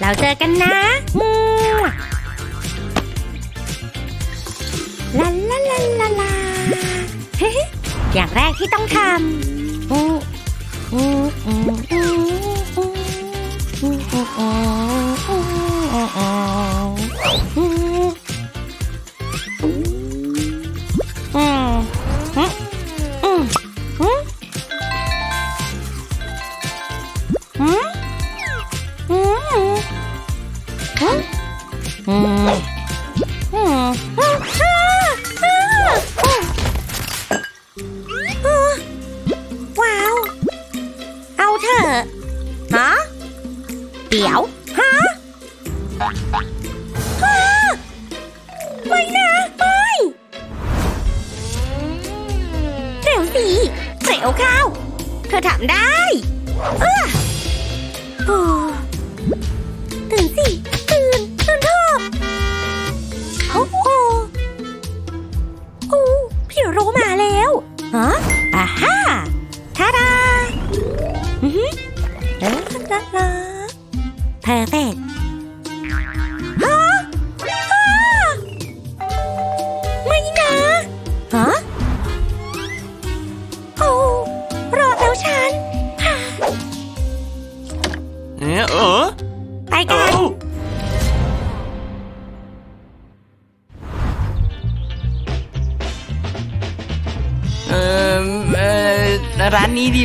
เราเจอกันนะมูลาลาลาลาลาเฮ้อย่างแรกที่ต้องทำ ว้าว เอาเถอะฮะเดี๋ยว ฮะฮะไม่นะ ไม่เร็วสิเร็วเข้า เธอทำได้ เออ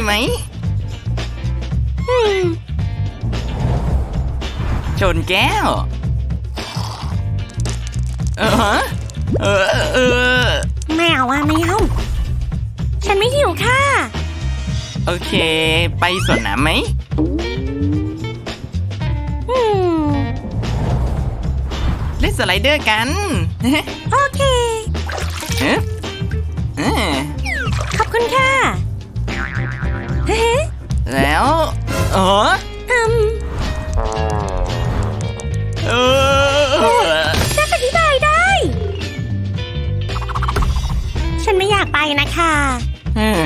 ไหมอืมชนแก้ว เออฮะเออเออไม่เอาอะไม่เอาฉันไม่หิวค่ะ โอเค ไปสวนน้ำไหมอืมเล่นสไลเดอร์กัน โอเคเอ๊ะเอ๊ะขอบคุณค่ะเฮ้ย แล้วเอออืมเออจะอธิบายได้ ฉันไม่อยากไปนะคะออ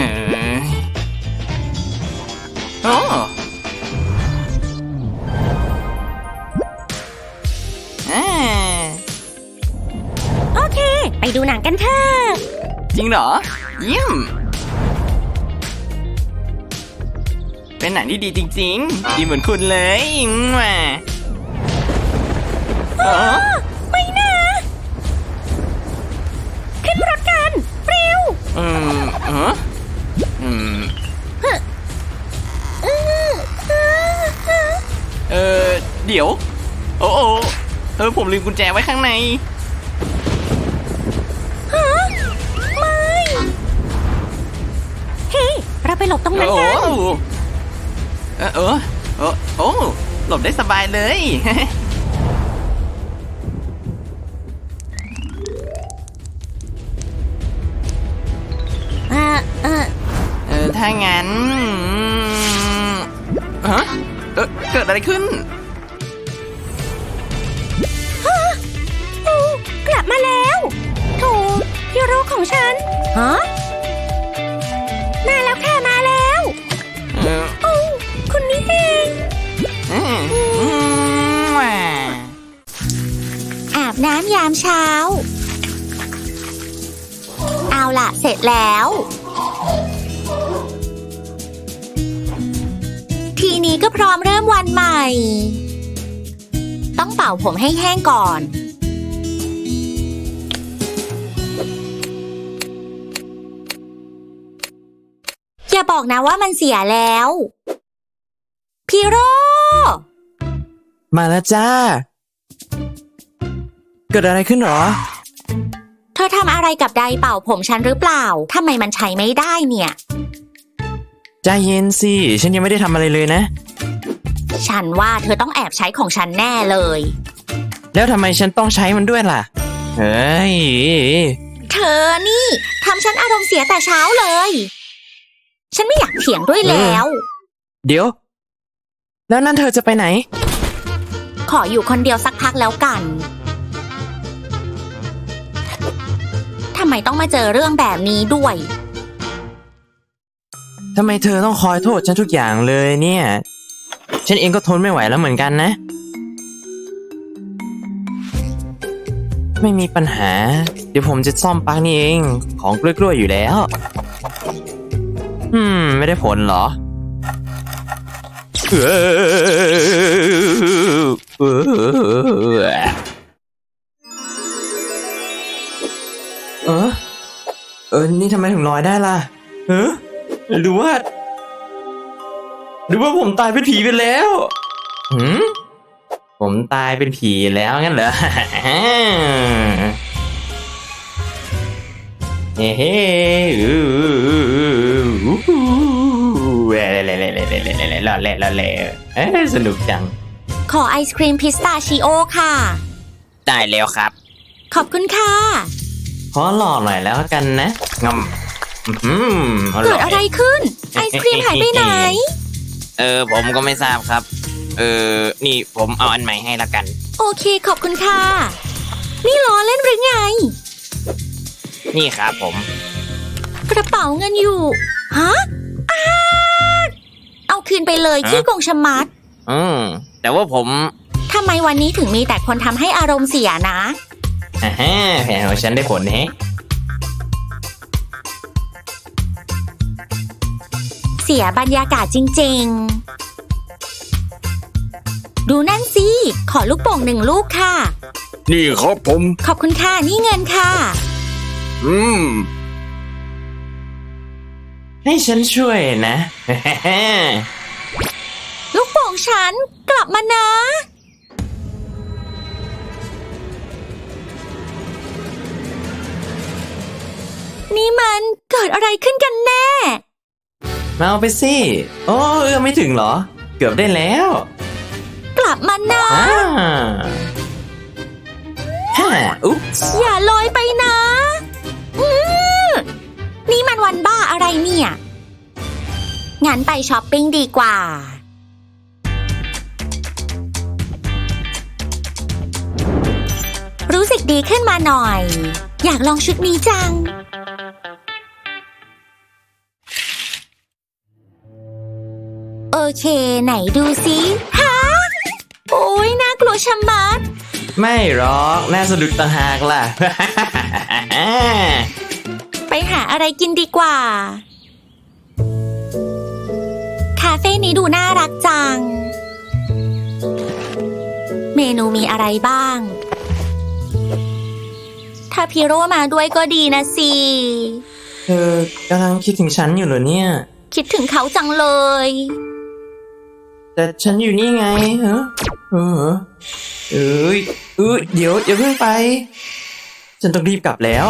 โอ้โอเค ไปดูหนังกันเถอะ จริงเหรอ เยี่ยม เป็นหนังที่ดีจริงๆ ดีเหมือนคุณเลยแหมาเออไม่นะขึ้นรถกัน เร็ว อืมเอออืมเออเออเออเออเดี๋ยว โอ้โอเออผมลืมกุญแจไว้ข้างในฮะไม่ เฮ้ยเราไปหลบตรงนั้นโอ้กัน เออเออเออโอ้หลบได้สบายเลย เออเออเออถ้างั้นฮะเออเกิดอะไรขึ้นปูกลับมาแล้วโถฮีโร่ของฉันฮะ น้ำยามเช้า เอาล่ะ เสร็จแล้ว ทีนี้ก็พร้อมเริ่มวันใหม่ ต้องเป่าผมให้แห้งก่อน อย่าบอกนะว่ามันเสียแล้ว พี่โร มาแล้วจ้า เกิดอะไรขึ้นหรอ เธอทำอะไรกับไดร์เป่าผมฉันหรือเปล่าทำไมมันใช้ไม่ได้เนี่ย ใจเย็นสิ ฉันยังไม่ได้ทำอะไรเลยนะ ฉันว่าเธอต้องแอบใช้ของฉันแน่เลย แล้วทำไมฉันต้องใช้มันด้วยล่ะ เฮ้ย เธอนี่ทำฉันอารมณ์เสียแต่เช้าเลย ฉันไม่อยากเถียงด้วยแล้ว เดี๋ยว แล้วนั่นเธอจะไปไหน ขออยู่คนเดียวสักพักแล้วกัน ทำไมต้องมาเจอเรื่องแบบนี้ด้วย ทำไมเธอต้องคอยโทษฉันทุกอย่างเลยเนี่ย ฉันเองก็ทนไม่ไหวแล้วเหมือนกันนะ ไม่มีปัญหา เดี๋ยวผมจะซ่อมปลั๊กนี่เอง ของกล้วยๆอยู่แล้ว อืม ไม่ได้ผลเหรอ เออ เออ นี่ทำไมถึงลอยได้ล่ะเออหรือว่าหรือว่าผมตายเป็นผีไปแล้วหืมผมตายเป็นผีแล้วงั้นเหรอเฮ้เฮ้ล่อเล่ล่อเล่สนุกจัง ขอไอศครีมพิสตาชิโอค่ะ ได้แล้วครับ ขอบคุณค่ะ ขอหล่อหน่อยแล้วกันนะงำอื้อหืออเกิร่ดอยอะไรขึ้น ไอศครีมหายไปไหน เออ ผมก็ไม่ทราบครับ เออ นี่ผมเอาอันใหม่ให้ละกัน โอเคขอบคุณค่ะ นี่ล้อเล่นหรือไง นี่ครับผม กระเป๋าเงินอยู่ ฮะอ้าเอาคืนไปเลยฮะขี้โกงชะมัด อืมแต่ว่าผมทำไมวันนี้ถึงมีแต่คนทำให้อารมณ์เสียนะ อ่าฮะแผนของฉันได้ผลแฮะเสียบรรยากาศจริง ๆ ดูนั่นสิ ขอลูกโป่งหนึ่งลูกค่ะ นี่ครับผม ขอบคุณค่ะ นี่เงินค่ะ อืม ให้ฉันช่วยนะ ลูกโป่งฉันกลับมานะ นี่มันเกิดอะไรขึ้นกันแน่ มาเอาไปสิ โอ้เอื้อมไม่ถึงเหรอ เกือบได้แล้ว กลับมานะอ่าฮ่าอุ๊บอย่าลอยไปนะอื้อนี่มันวันบ้าอะไรเนี่ย งั้นไปช้อปปิ้งดีกว่า รู้สึกดีขึ้นมาหน่อย อยากลองชุดนี้จัง เค ไหนดูสิฮะโอ้ยน่ากลัวชะมัด ไม่หรอกน่าสะดุดต่างหากล่ะ ไปหาอะไรกินดีกว่า คาเฟ่นี้ดูน่ารักจัง เมนูมีอะไรบ้าง ถ้าพีโร่มาด้วยก็ดีนะสิเธอกำลังคิดถึงฉันอยู่เหรอเนี่ย คิดถึงเขาจังเลย แต่ฉันอยู่นี่ไงฮะเออเอ้ยเอ้ยเดี๋ยวอย่าเพิ่งไป ฉันต้องรีบกลับแล้ว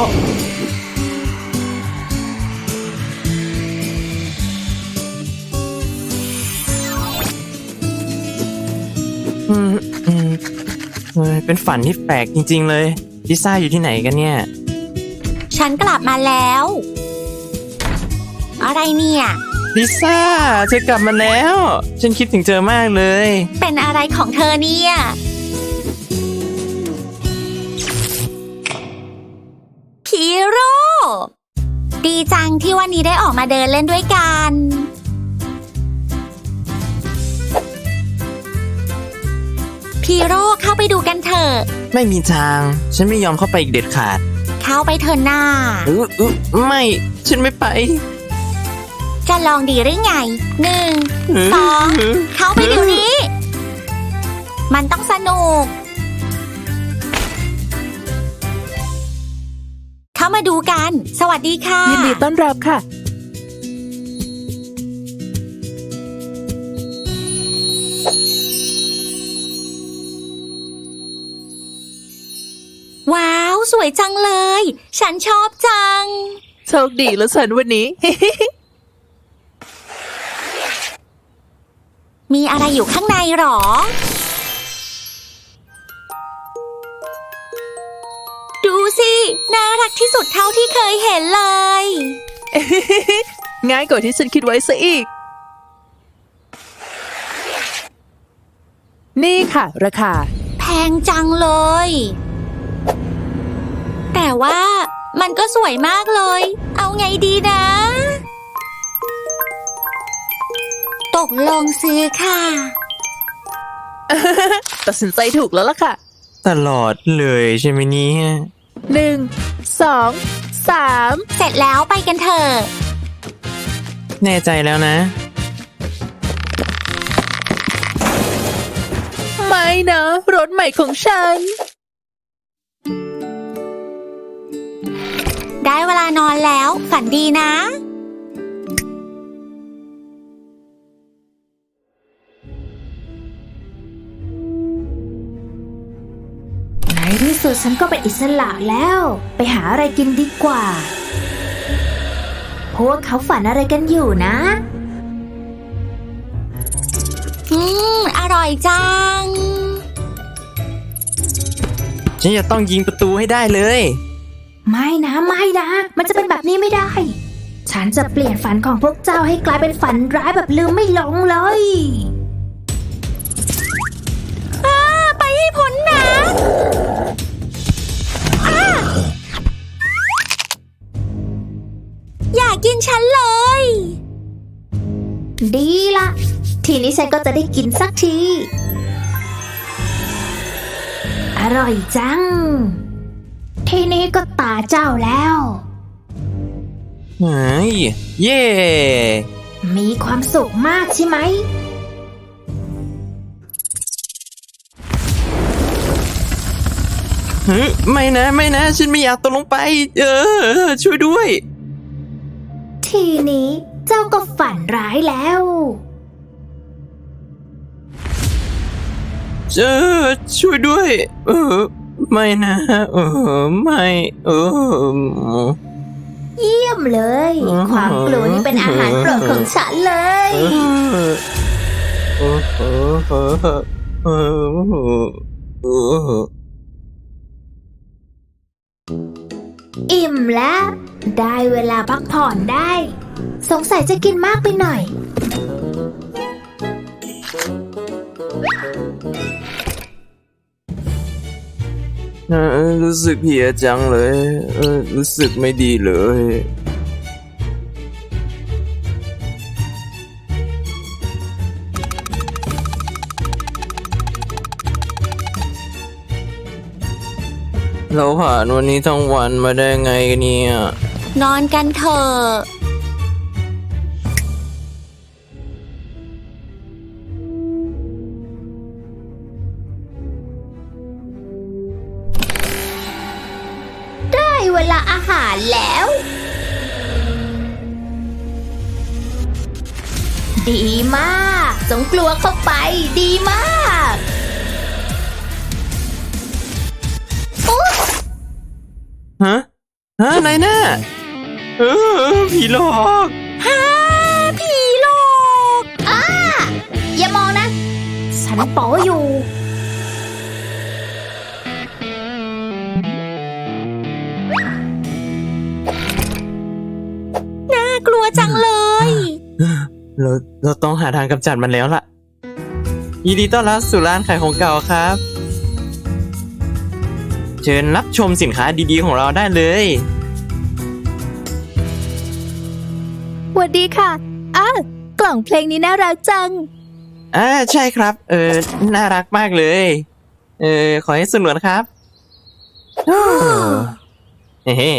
อืมอืมเฮ้ยเป็นฝันที่แปลกจริง ๆ เลยลิซ่าอยู่ที่ไหนกันเนี่ย ฉันกลับมาแล้ว อะไรเนี่ย ลิซ่าเธอกลับมาแล้ว ฉันคิดถึงเธอมากเลย เป็นอะไรของเธอเนี่ย พีโร่ ดีจังที่วันนี้ได้ออกมาเดินเล่นด้วยกัน พีโร่เข้าไปดูกันเถอะ ไม่มีทาง ฉันไม่ยอมเข้าไปอีกเด็ดขาด เข้าไปเถอะหน้าเออเออไม่ ฉันไม่ไป จะลองดีหรือไงหนึ่งสองเข้าไปเดี๋ยวนี้ มันต้องสนุก เข้ามาดูกัน สวัสดีค่ะ ยินดีต้อนรับค่ะ ว้าว สวยจังเลย ฉันชอบจัง โชคดีแล้วฉันวันนี้ มีอะไรอยู่ข้างในหรอ ดูสิ น่ารักที่สุดเท่าที่เคยเห็นเลย ง่ายกว่าที่ฉันคิดไว้ซะอีก นี่ค่ะ ราคา แพงจังเลย แต่ว่ามันก็สวยมากเลย เอาไงดีนะ ตกลงซื้อค่ะ ตัดสินใจถูกแล้วล่ะค่ะตลอดเลยใช่ไหมเนี่ยหนึ่งสองสามเสร็จแล้วไปกันเถอะแน่ใจแล้วนะ ไม่นะ รถใหม่ของฉัน ได้เวลานอนแล้ว ฝันดีนะ สุดฉันก็เป็นอิสระแล้ว ไปหาอะไรกินดีกว่า พวกเขาฝันอะไรกันอยู่นะอืมอร่อยจัง ฉันจะต้องยิงประตูให้ได้เลย ไม่นะไม่นะ มันจะเป็นแบบนี้ไม่ได้ ฉันจะเปลี่ยนฝันของพวกเจ้าให้กลายเป็นฝันร้ายแบบลืมไม่ลงเลยากินฉันเลย ดีละ ทีนี้ฉันก็จะได้กินสักที อร่อยจัง ทีนี้ก็ตาเจ้าแล้ว เฮ้ยเย่มีความสุขมากใช่ไหมเฮ้ยไม่นะ ไม่นะ ฉันไม่อยากตกลงไป เออ ช่วยด้วย ทีนี้เจ้าก็ฝันร้ายแล้วเออช่วยด้วย เออ ไม่นะ เออ ไม่ เออ เยี่ยมเลย อืม ความกลัวนี่เป็นอาหารโปรดของฉันเลย เออเออเออเออเออเออ อิ่มแล้ว ได้เวลาพักผ่อนได้ สงสัยจะกินมากไปหน่อย เออรู้สึกเพลียจังเลยเออรู้สึกไม่ดีเลย เราผ่านวันนี้ทั้งวันมาได้ไงกันเนี่ย นอนกันเถอะได้เวลาอาหารแล้ว ดีมากจงกลัวเข้าไปดีมากฮะ ฮะนายหน้า เออผีหลอกฮ่าผีหลอกอย่ามองนะ ฉันโปอยู่น่ากลัวจังเลย เราเราต้องหาทางกำจัดมันแล้วล่ะ ยินดีต้อนรับสู่ร้านขายของเก่าครับ เชิญรับชมสินค้าดีๆของเราได้เลย วัสดีค่ะอ้าวกล่องเพลงนี้น่ารักจังอ่าใช่ครับ เออน่ารักมากเลย เออขอให้สนุกนะครับเฮ้เฮ้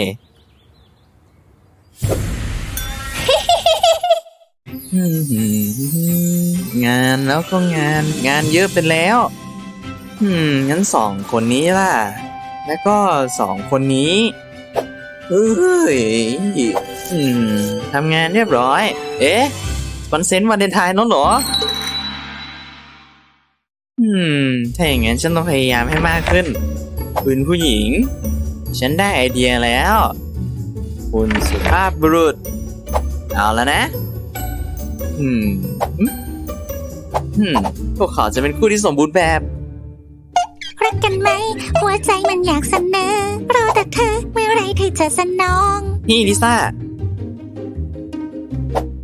งานแล้วก็งานงานเยอะไปแล้ว อืม งั้นสองคนนี้ล่ะ แล้วก็สองคนนี้เฮ้ย อืมทำงานเรียบร้อย เอ๊ะวันเซนต์วันเดนไทน์แล้วเหรอ อืม ถ้าอย่างนั้นฉันต้องพยายามให้มากขึ้น คุณผู้หญิง ฉันได้ไอเดียแล้ว คุณสุภาพบุรุษ เอาแล้วนะ อืมอืมพวกเขาจะเป็นคู่ที่สมบูรณ์แบบรักกันไหม หัวใจมันอยากเสนอรอแต่เธอเมื่อไรเธอจะสนอง นี่ลิซ่า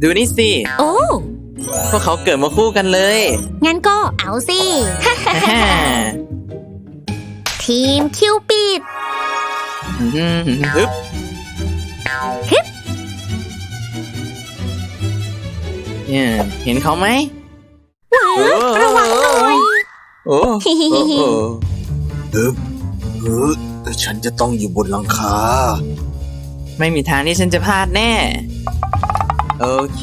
ดูนี่สิ โอ้ พวกเขาเกิดมาคู่กันเลย งั้นก็เอาสิอ่าทีมคิวปิด อืมฮึบฮึบ เนี่ยเห็นเขาไหมระวังหน่อย โอ้โอ้โอ้ฮึบฮึบฉันจะต้องอยู่บนหลังคา ไม่มีทางที่ฉันจะพลาดแน่ โอเค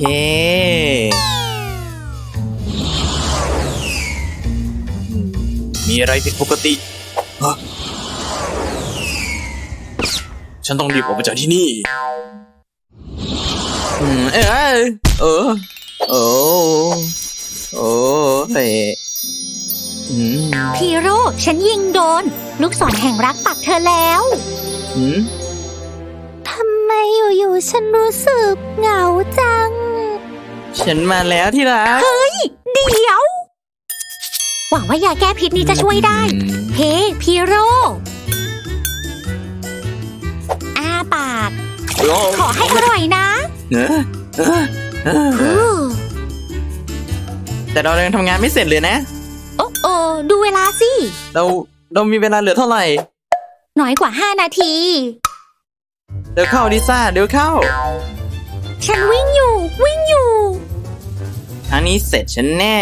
มีอะไรผิดปกติฮะฉันต้องรีบออกไปจากที่นี่อืมเออเออโอ้โอ้เฮ้ยอืมพีโร่ฉันยิงโดน ลูกศรแห่งรักปักเธอแล้ว อืมทำ ไมอยู่ๆฉันรู้สึกเหงาจัง ฉันมาแล้วที่รักเดี๋ยว หวังว่ายาแก้พิษนี้จะช่วยได้ เฮ้พีโร่อ้าปาก ขอให้อร่อยนะเออเออเอออู้แต่เรายังทำงานไม่เสร็จเลยนะ โอ้โอดูเวลาสิ เราเรามีเวลาเหลือเท่าไหร่ น้อยกว่า5นาที เดี๋ยวเข้าดิซ่าเดี๋ยวเข้า ฉันวิ่งอยู่ วิ่งอยู่ครั้งนี้เสร็จฉันแน่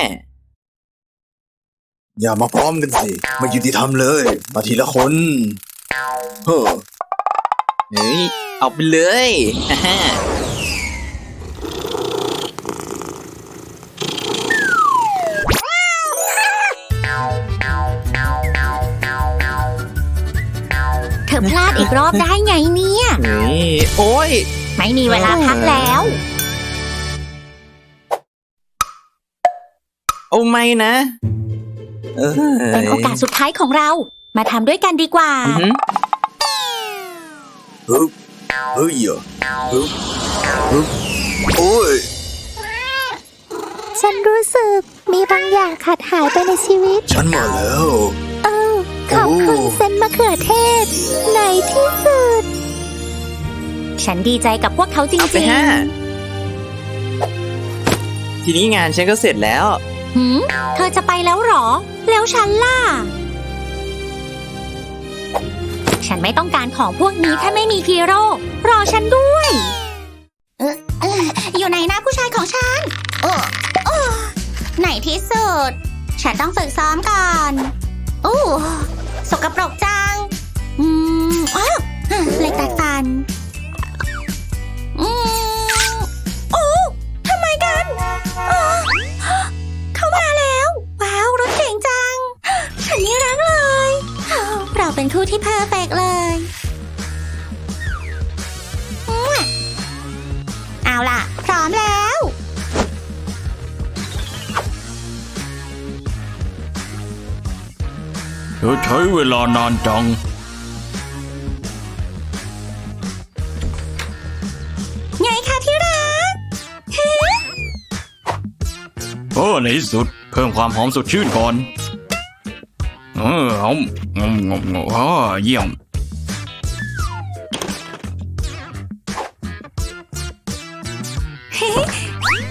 อย่ามาพร้อมกันสิไม่ยุติธรรมเลย มาทีละคนเฮ้อเฮ้ย เอาไปเลยฮ่า อพลาดอีกรอบได้ไงเนี่ยเฮ้ยโอ้ย ไม่มีเวลาพักแล้ว โอ้ไม่นะเออเป็นโอกาสสุดท้ายของเรา มาทำด้วยกันดีกว่าอือหือฮึบเฮ้ยเหรอฮึบฮึบโอ้ย ฉันรู้สึกมีบางอย่างขาดหายไปในชีวิต ฉันมาแล้วเออ ขอบคุณโอ้เส้นมะเขือเทศในที่สุด ฉันดีใจกับพวกเขาจเอาไปริงห้าทีนี้งานฉันก็เสร็จแล้ว ๆหืมเธอจะไปแล้วเหรอ แล้วฉันล่ะ ฉันไม่ต้องการของพวกนี้ถ้าไม่มีพีโร่รอฉันด้วยเออเอออยู่ไหนนะผู้ชายของฉันโอ้โอ้ไหนที่สุด ฉันต้องฝึกซ้อมก่อน โอ้ สกปรกจัง อืมอ้าวเหล็กแตกฟันอืมโอ้ทำไมกันอ๋อเข้ามาแล้ว ว้าว รถเก่งจัง ฉันนี่รักเลย เราเป็นคู่ที่เพอร์เฟกเลย ช้เวลานานจัง ไงคะที่รักโอ้ในที่สุด เพิ่มความหอมสดชื่นก่อน เออหอมงมงมงมอ๋อเยี่ยม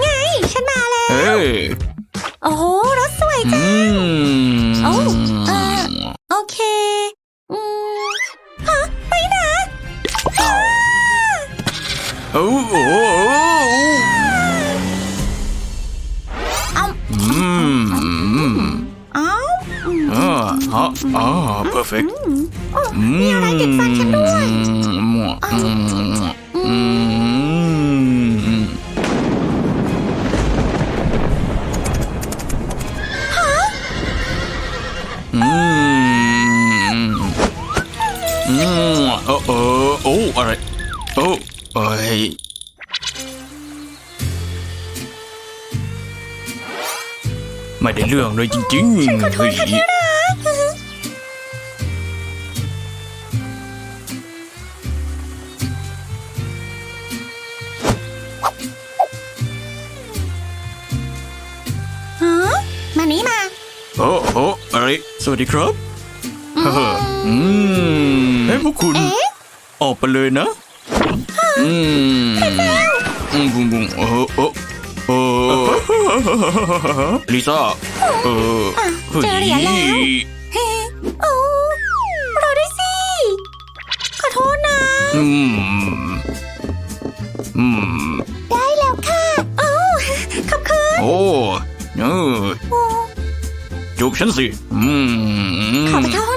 ไง ฉันมาแล้ว เอ้ย โอ้โห โอ้โหอืมอืมอ้าวอ่าฮะอ่า perfect อืมมีอะไรติดฟันฉันด้วยอืมอืมอืมอืมเออเออโอ้อะไรโอ้ เอ้ยไม่ได้เรื่องเลยจริงๆเฮ้ยฮะมานี่มา โอ้โอ้อะไรสวัสดีครับเฮ้ออืมให้พวกคุณออกไปเลยนะ อืมอืมบุ้งบุ้งเออเออเออลิซ่าเออเจอเหรียญแล้วเฮ้โอ้รอด้วยสิ ขอโทษนะอืมอืมได้แล้วค่ะโอ้ขอบคุณโอ้เออจูบฉันสิ อืมขอไปเข้า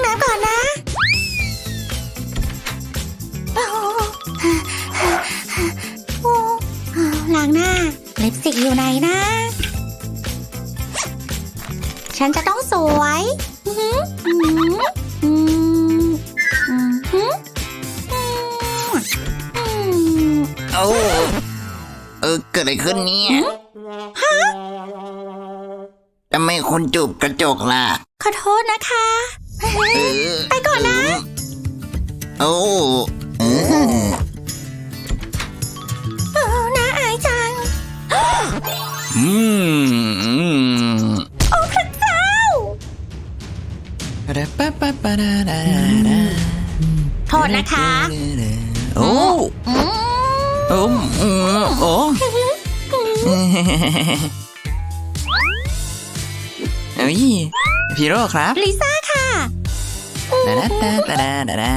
อเกิดอะไรขึ้นเนี่ยทำไมคุณจูบกระจกล่ะ ขอโทษนะคะเออไปก่อนนะ โอ้เออเออน่าอายจัง อืมอืมโอ้พระเจ้า โทษนะคะ โอ้อืม โอ้อืมโอ้ เอ้ยพีโร่ครับ ลิซ่าค่ะดาดาดาดาดาดา